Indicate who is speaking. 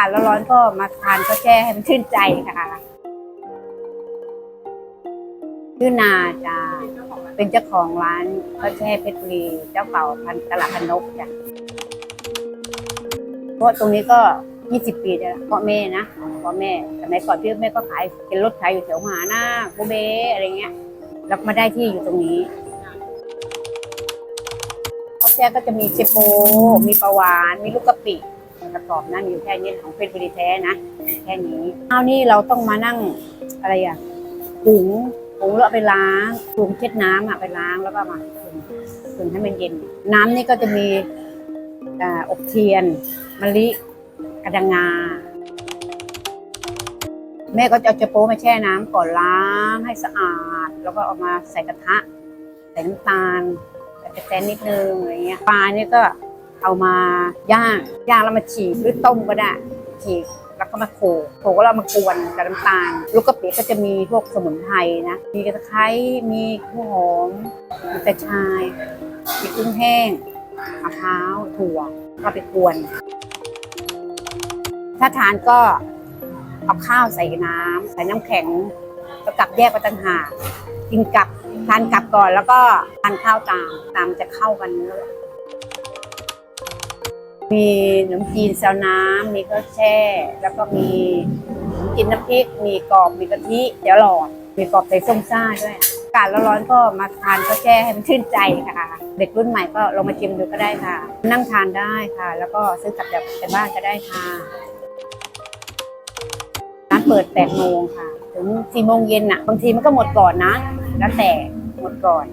Speaker 1: าศร้อนๆก็มาทานข้าวแช่ให้มันชื่นใจค่ะชื่อนาจ้าเป็นเจ้าของร้านข้าวแช่เพชรบุรีเจ้าเก่าพันตลาดพนกจ้ะเพราะตรงนี้ก็ 20 ปีแล้วพ่อแม่นะพ่อแม่สมัยก่อนพี่แม่ก็ขายเป็นรถขายอยู่แถวมหาหน้าคบูเบอะไรเงี้ยแล้วมาได้ที่อยู่ตรงนี้ข้าวแช่ก็จะมีเจโปมีปลาหวาน มีลูกกะปิ ประกอบนั่นอยู่แค่นี้ของเพชรบุรีแท้นะแค่นี้เอาวนี่เราต้องมานั่งอะไรอะหุงหุงแล้วไปล้างหุงเช็ดน้ำอะไปล้างแล้วก็มาหุงหุงให้มันเย็น น้ำนี่ก็จะมีอบเทียนมะลิกระดังงาแม่ก็จะเอาเจโป้มาแช่น้ำก่อนล้างให้สะอาด แล้วก็เอามาใส่กระทะใส่น้ำตาลใส่กระเทียมนิดนึงอะไรเงี้ยปลาเนี่ยก็ เอามาย่างย่างแล้วมาฉีกหรือต้มก็ได้ฉีกแล้วก็มาโขลกโขลกแล้วเรามากวนกับน้ำตาล ลูกกะปิก็จะมีพวกสมุนไพรนะ มีกระไคร้มีหัวหอมมีกระชายมีกุ้งแห้งมะพร้าวถั่วก็ไปกวน ถ้าทานก็เอาข้าวใส่น้ำใส่น้ำแข็งแล้วกลับแยกไปต่างหากกินกับทานกลับก่อนแล้วก็ทานข้าวตามตามจะเข้ากันเนื้อ มีขนมจีนแซวน้ำ มีข้าวแช่ แล้วก็มีขนมจีนน้ำพริก มีกรอบ มีกะทิเดี๋ยวหลอด มีกรอบใส่ส้มซ่าด้วย อากาศร้อนๆก็มาทานข้าวแช่ให้มันชื่นใจค่ะ เด็กรุ่นใหม่ก็ลองมาชิมดูก็ได้ค่ะ นั่งทานได้ค่ะ แล้วก็ซื้อกลับแบบไปบ้านก็ได้ค่ะ ร้านเปิด8โมงค่ะ ถึง4โมงเย็นน่ะ บางทีมันก็หมดก่อนนะ แล้วแต่หมดก่อน